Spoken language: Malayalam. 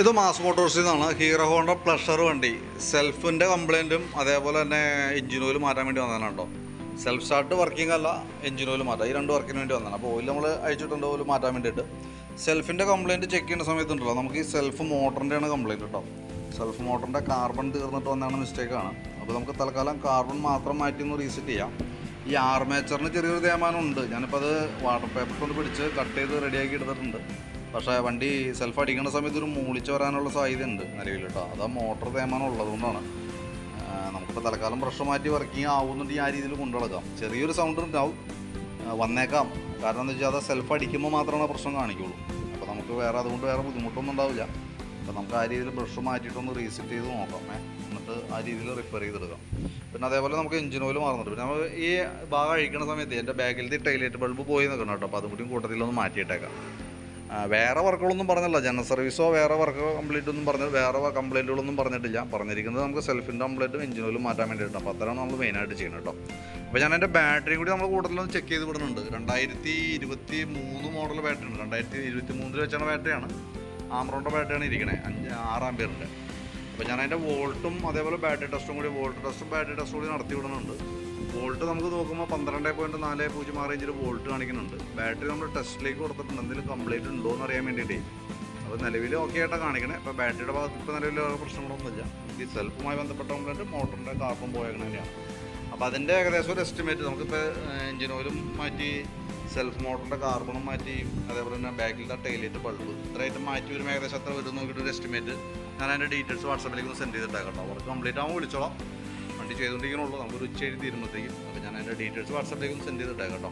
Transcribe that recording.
ഇത് മാസ് മോട്ടോഴ്സിൽ നിന്നാണ് ഹീറോ ഹോണ്ട പ്ലഷർ വണ്ടി. സെൽഫിന്റെ കംപ്ലൈന്റും അതേപോലെ തന്നെ എഞ്ചിൻ ഓയിൽ മാറ്റാൻ വേണ്ടി വന്നതാണ് കേട്ടോ. സെൽഫ് സ്റ്റാർട്ട് വർക്കിംഗ് അല്ല എഞ്ചിൻ ഓയിൽ മാറ്റാം. ഈ രണ്ട് വർക്കിന് വേണ്ടി വന്നതാണ്. അപ്പോൾ ഓയിൽ നമ്മൾ അയച്ചിട്ടുണ്ട് ഓയിൽ മാറ്റാൻ വേണ്ടിയിട്ട്. സെൽഫിന്റെ കംപ്ലൈന്റ് ചെക്ക് ചെയ്യുന്ന സമയത്തുണ്ടല്ലോ നമുക്ക് ഈ സെൽഫ് മോട്ടറിന്റെയാണ് കംപ്ലൈന്റ് കേട്ടോ. സെൽഫ് മോട്ടറിന്റെ കാർബൺ തീർന്നിട്ട് വന്നതാണ് മിസ്റ്റേക്കാണ് അപ്പോൾ നമുക്ക് തൽക്കാലം കാർബൺ മാത്രം മാറ്റി ഒന്ന് റീസെറ്റ് ചെയ്യാം. ഈ ആർമേച്ചറിന് ചെറിയൊരു തേമാനം ഉണ്ട്. ഞാനിപ്പോൾ അത് വാട്ടർ പേപ്പർ കൊണ്ട് പിടിച്ച് കട്ട് ചെയ്ത് റെഡിയാക്കി എടുത്തിട്ടുണ്ട്. പക്ഷേ വണ്ടി സെൽഫ് അടിക്കുന്ന സമയത്ത് ഒരു മൂളിച്ച് വരാനുള്ള സാധ്യത ഉണ്ട് നിലവിൽ കേട്ടോ. അത് ആ മോട്ടർ തേമാനം ഉള്ളതുകൊണ്ടാണ് ആ, നമുക്കിപ്പോൾ തൽക്കാലം പ്രഷർ മാറ്റി വർക്കിംഗ് ആവുന്നുണ്ട് ആ രീതിയിൽ കൊണ്ടു നടക്കാം ചെറിയൊരു സൗണ്ട് ഉണ്ടാവും. വന്നേക്കാം. കാരണം എന്താ വെച്ചാൽ അത് സെൽഫ് അടിക്കുമ്പോൾ മാത്രമാണ് പ്രശ്നം കാണിക്കുള്ളൂ. അപ്പോൾ നമുക്ക് വേറെ അതുകൊണ്ട് വേറെ ബുദ്ധിമുട്ടൊന്നും ഉണ്ടാവില്ല. അപ്പോൾ നമുക്ക് ആ രീതിയിൽ ബ്രഷ് മാറ്റിയിട്ടൊന്ന് റീസെറ്റ് ചെയ്ത് നോക്കാം. എന്നിട്ട് ആ രീതിയിൽ റിപ്പയർ ചെയ്തെടുക്കാം. പിന്നെ അതേപോലെ നമുക്ക് എഞ്ചിൻ ഓയിൽ മാറുന്നുണ്ട്. പിന്നെ നമ്മൾ ഈ ഭാഗം അഴിക്കുന്ന സമയത്ത് എന്റെ ബാഗിലത്തെ ടൈലൈറ്റ് ബൾബ് പോയി നിൽക്കണം കേട്ടോ. അപ്പോൾ അതും കൂടി കൂട്ടത്തിലൊന്ന് മാറ്റിയിട്ടേക്കാം. വേറെ വർക്കുകളൊന്നും പറഞ്ഞല്ല. ജനറൽ സർവീസോ വേറെ വർക്ക് കംപ്ലീറ്റ് ഒന്നും പറഞ്ഞ വേറെ കംപ്ലൈന്റുകളൊന്നും പറഞ്ഞിട്ടില്ല. പറഞ്ഞിരിക്കുന്നത് നമുക്ക് സെൽഫിന്റെ കംപ്ലൈന്റും എഞ്ചിൻ മാറ്റാൻ വേണ്ടിയിട്ടാണ്. അപ്പോൾ അത്രയാണ് നമ്മൾ മെയിനായിട്ട് ചെയ്യുന്നത് കേട്ടോ. അപ്പോൾ ഞാൻ എന്റെ ബാറ്ററി കൂടി നമ്മൾ കൂടുതലൊന്ന് ചെക്ക് ചെയ്ത് വിടുന്നുണ്ട്. രണ്ടായിരത്തി ഇരുപത്തി മൂന്ന് മോഡൽ ബാറ്ററി ഉണ്ട് രണ്ടായിരത്തി ഇരുപത്തി മൂന്നിൽ വെച്ചാണ് ബാറ്ററിയാണ് ആമറോണിന്റെ ബാറ്ററിയാണ് ഇരിക്കണേ. അഞ്ച് ആറ് ആംബിയറിന്റെ അപ്പോൾ ഞാൻ അതിന്റെ വോൾട്ടും അതേപോലെ ബാറ്ററി ടെസ്റ്റും കൂടി വോൾട്ട് ടെസ്റ്റും ബാറ്ററി ടെസ്റ്റും കൂടി നടത്തി വിടുന്നുണ്ട്. വോൾട്ട് നമുക്ക് നോക്കുമ്പോൾ പന്ത്രണ്ട് പോയിന്റ് നാല് പൂജ്യം ആറ് ഇഞ്ചിൽ വോൾട്ട് കാണിക്കുന്നുണ്ട്. ബാറ്ററി നമ്മൾ ടെസ്റ്റിലേക്ക് കൊടുത്തിട്ടുണ്ട്. എന്തെങ്കിലും കംപ്ലൈന്റ് ഉണ്ടോ എന്ന് അറിയാൻ വേണ്ടിയിട്ടേ. അപ്പോൾ നിലവിൽ ഓക്കെ ആയിട്ടാണ് കാണിക്കണേ. ഇപ്പോൾ ബാറ്ററിയുടെ ഭാഗത്ത് ഇപ്പോൾ നിലവിൽ പ്രശ്നങ്ങളൊന്നുമില്ല. ഈ സെൽഫുമായി ബന്ധപ്പെട്ട കംപ്ലൈന്റ് മോട്ടറിന്റെ കാർബൺ പോയങ്ങനെയാണ് അപ്പോൾ അതിന്റെ ഏകദേശം ഒരു എസ്റ്റിമേറ്റ് നമുക്കിപ്പോൾ എഞ്ചിൻ മാറ്റി സെൽഫ് മോട്ടറിന്റെ കാർബണും മാറ്റി അതേപോലെ തന്നെ ബാക്കിലത്തെ ടൈലേറ്റ് ബൾബ് ഇത്രയായിട്ട് മാറ്റി വരും ഏകദേശം എത്ര വരും നോക്കിയിട്ട് ഒരു എസ്റ്റിമേറ്റ് ഞാൻ അതിന്റെ ഡീറ്റെയിൽസ് വാട്സാപ്പിലേക്ക് ഒന്ന് സെൻഡ് ചെയ്തിട്ടേക്കാം കേട്ടോ അവർക്ക് കംപ്ലീറ്റ് ആകുമ്പോൾ വിളിച്ചോളാം. വണ്ടി ചെയ്തുകൊണ്ടിരിക്കണുള്ളൂ നമുക്കൊരു ഉച്ച ഉച്ചയായിട്ട് തീരുമ്പോഴത്തേക്കും അപ്പോൾ ഞാൻ അതിന്റെ ഡീറ്റെയിൽസ് വാട്സാപ്പിലേക്ക് ഒന്ന് സെൻഡ് ചെയ്തിട്ടേക്കാം കേട്ടോ